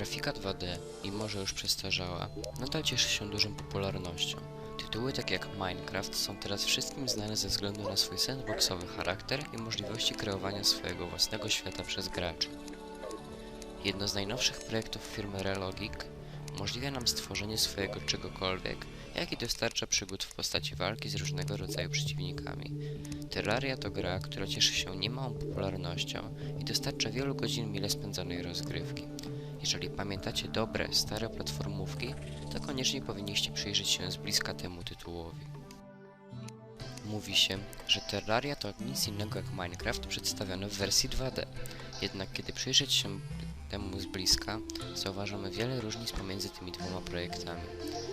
Grafika 2D, mimo że już przestarzała, nadal cieszy się dużą popularnością. Tytuły takie jak Minecraft są teraz wszystkim znane ze względu na swój sandboxowy charakter i możliwości kreowania swojego własnego świata przez graczy. Jedno z najnowszych projektów firmy Relogic umożliwia nam stworzenie swojego czegokolwiek, jak i dostarcza przygód w postaci walki z różnego rodzaju przeciwnikami. Terraria to gra, która cieszy się niemałą popularnością i dostarcza wielu godzin mile spędzonej rozgrywki. Jeżeli pamiętacie dobre, stare platformówki, to koniecznie powinniście przyjrzeć się z bliska temu tytułowi. Mówi się, że Terraria to nic innego jak Minecraft przedstawiony w wersji 2D. Jednak kiedy przyjrzeć się temu z bliska, zauważamy wiele różnic pomiędzy tymi dwoma projektami.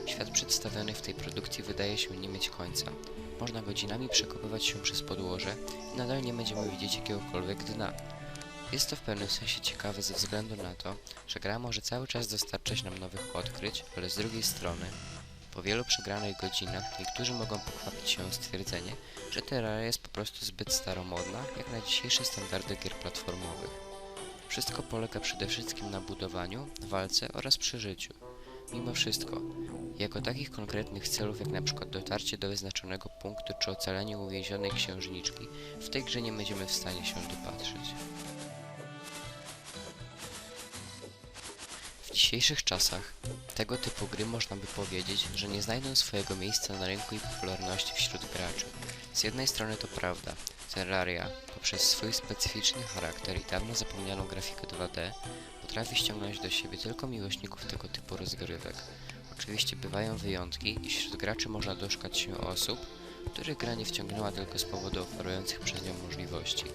Świat przedstawiony w tej produkcji wydaje się nie mieć końca. Można godzinami przekopywać się przez podłoże i nadal nie będziemy widzieć jakiegokolwiek dna. Jest to w pewnym sensie ciekawe ze względu na to, że gra może cały czas dostarczać nam nowych odkryć, ale z drugiej strony, po wielu przegranych godzinach, niektórzy mogą pochwapić się o stwierdzenie, że Terraria jest po prostu zbyt staromodna, jak na dzisiejsze standardy gier platformowych. Wszystko polega przede wszystkim na budowaniu, walce oraz przeżyciu. Mimo wszystko, jako takich konkretnych celów jak przykład dotarcie do wyznaczonego punktu czy ocalenie uwięzionej księżniczki, w tej grze nie będziemy w stanie się dopatrzeć. Dzisiejszych czasach tego typu gry można by powiedzieć, że nie znajdą swojego miejsca na rynku i popularności wśród graczy. Z jednej strony to prawda, Terraria poprzez swój specyficzny charakter i dawno zapomnianą grafikę 2D potrafi ściągnąć do siebie tylko miłośników tego typu rozgrywek. Oczywiście bywają wyjątki i wśród graczy można doszukać się osób, których gra nie wciągnęła tylko z powodu oferujących przez nią możliwości.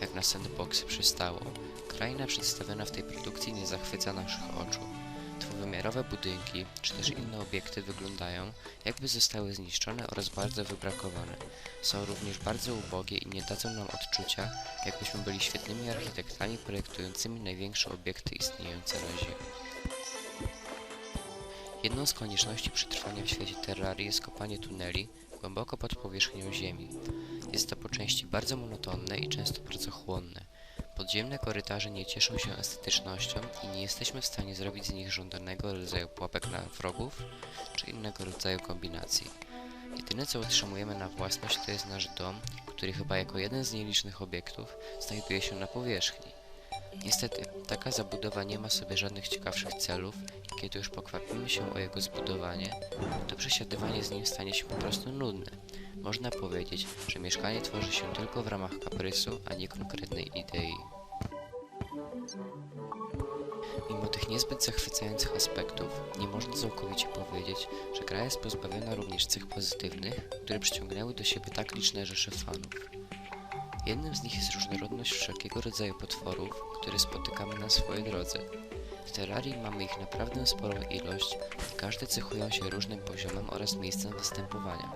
Jak na sandboxy przystało, kraina przedstawiona w tej produkcji nie zachwyca naszych oczu. Dwuwymiarowe budynki, czy też inne obiekty wyglądają, jakby zostały zniszczone oraz bardzo wybrakowane. Są również bardzo ubogie i nie dadzą nam odczucia, jakbyśmy byli świetnymi architektami projektującymi największe obiekty istniejące na Ziemi. Jedną z konieczności przetrwania w świecie Terrarii jest kopanie tuneli głęboko pod powierzchnią Ziemi. Jest to po części bardzo monotonne i często bardzo chłonne. Podziemne korytarze nie cieszą się estetycznością i nie jesteśmy w stanie zrobić z nich żądanego rodzaju pułapek na wrogów czy innego rodzaju kombinacji. Jedyne co utrzymujemy na własność to jest nasz dom, który chyba jako jeden z nielicznych obiektów znajduje się na powierzchni. Niestety, taka zabudowa nie ma sobie żadnych ciekawszych celów i kiedy już pokwapimy się o jego zbudowanie, to przesiadywanie z nim stanie się po prostu nudne. Można powiedzieć, że mieszkanie tworzy się tylko w ramach kaprysu, a nie konkretnej idei. Mimo tych niezbyt zachwycających aspektów, nie można całkowicie powiedzieć, że gra jest pozbawiona również cech pozytywnych, które przyciągnęły do siebie tak liczne rzesze fanów. Jednym z nich jest różnorodność wszelkiego rodzaju potworów, które spotykamy na swojej drodze. W Terrarii mamy ich naprawdę sporą ilość i każde cechują się różnym poziomem oraz miejscem występowania.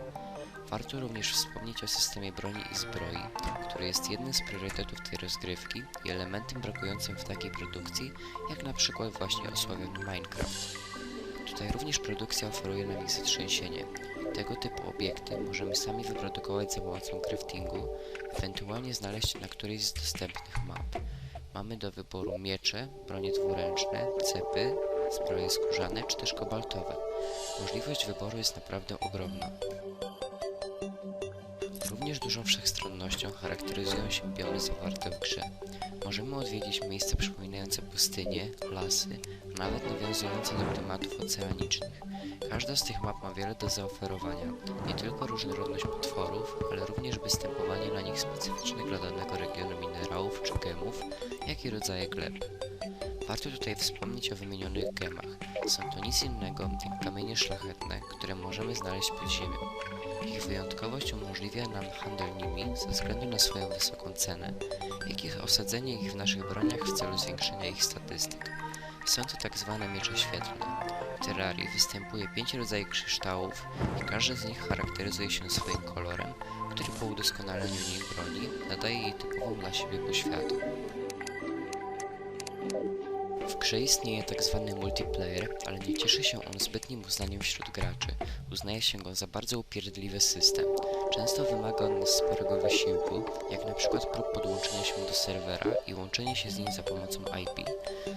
Warto również wspomnieć o systemie broni i zbroi, który jest jednym z priorytetów tej rozgrywki i elementem brakującym w takiej produkcji, jak na przykład właśnie osławiony Minecraft. Tutaj również produkcja oferuje nam ich zatrzęsienie. Tego typu obiekty możemy sami wyprodukować za pomocą craftingu, ewentualnie znaleźć na którejś z dostępnych map. Mamy do wyboru miecze, bronie dwuręczne, cepy, zbroje skórzane czy też kobaltowe. Możliwość wyboru jest naprawdę ogromna. Również dużą wszechstronnością charakteryzują się biomy zawarte w grze. Możemy odwiedzić miejsca przypominające pustynie, lasy, a nawet nawiązujące do tematów oceanicznych. Każda z tych map ma wiele do zaoferowania, nie tylko różnorodność potworów, ale również występowanie na nich specyficznych dla danego regionu minerałów czy gemów, jak i rodzaje gleb. Warto tutaj wspomnieć o wymienionych gemach. Są to nic innego jak kamienie szlachetne, które możemy znaleźć pod ziemią. Ich wyjątkowość umożliwia nam handel nimi ze względu na swoją wysoką cenę, jak i osadzenie ich w naszych broniach w celu zwiększenia ich statystyk. Są to tak zwane miecze świetlne. W Terrarii występuje pięć rodzajów kryształów i każdy z nich charakteryzuje się swoim kolorem, który po udoskonaleniu niej broni nadaje jej typową dla siebie poświatę. Grze istnieje tak zwany multiplayer, ale nie cieszy się on zbytnim uznaniem wśród graczy. Uznaje się go za bardzo upierdliwy system. Często wymaga on sporego wysiłku, jak na przykład prób podłączenia się do serwera i łączenie się z nim za pomocą IP,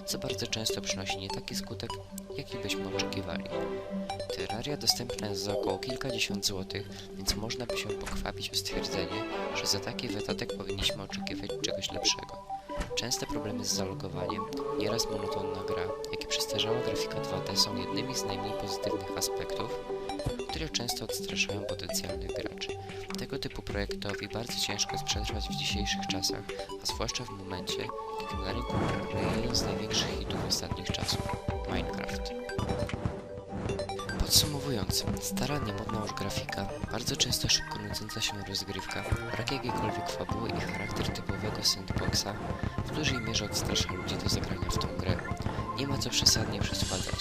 co bardzo często przynosi nie taki skutek, jaki byśmy oczekiwali. Terraria dostępna jest za około kilkadziesiąt złotych, więc można by się pokwapić o stwierdzenie, że za taki wydatek powinniśmy oczekiwać czegoś lepszego. Częste problemy z zalogowaniem, nieraz monotonna gra, jak i przestarzała grafika 2D są jednymi z najmniej pozytywnych aspektów, które często odstraszają potencjalnych graczy. Tego typu projektowi bardzo ciężko jest przetrwać w dzisiejszych czasach, a zwłaszcza w momencie, kiedy na rynku króluje jeden z największych hitów ostatnich czasów Minecraft. Podsumowując, stara, niemodna już grafika, bardzo często szybko nudząca się rozgrywka, brak jakiejkolwiek fabuły i charakter typowego sandboxa w dużej mierze odstrasza ludzi do zagrania w tą grę. Nie ma co przesadnie przesładzać.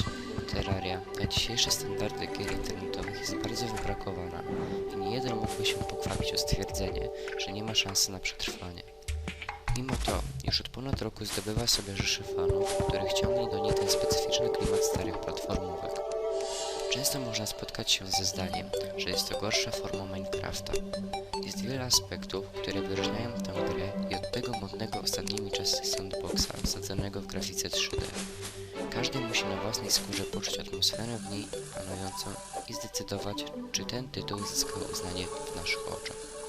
Terraria na dzisiejsze standardy gier internetowych jest bardzo wybrakowana i nie jeden mógłby się pokwapić o stwierdzenie, że nie ma szansy na przetrwanie. Mimo to, już od ponad roku zdobywa sobie rzesze fanów, których ciągnie do niej ten specyficzny klimat starych platformówek. Często można spotkać się ze zdaniem, że jest to gorsza forma Minecrafta. Jest wiele aspektów, które wyróżniają tę grę i od tego modnego ostatnimi czasy sandboxa wsadzonego w grafice 3D. Każdy musi na własnej skórze poczuć atmosferę w niej panującą i zdecydować, czy ten tytuł zyskał uznanie w naszych oczach.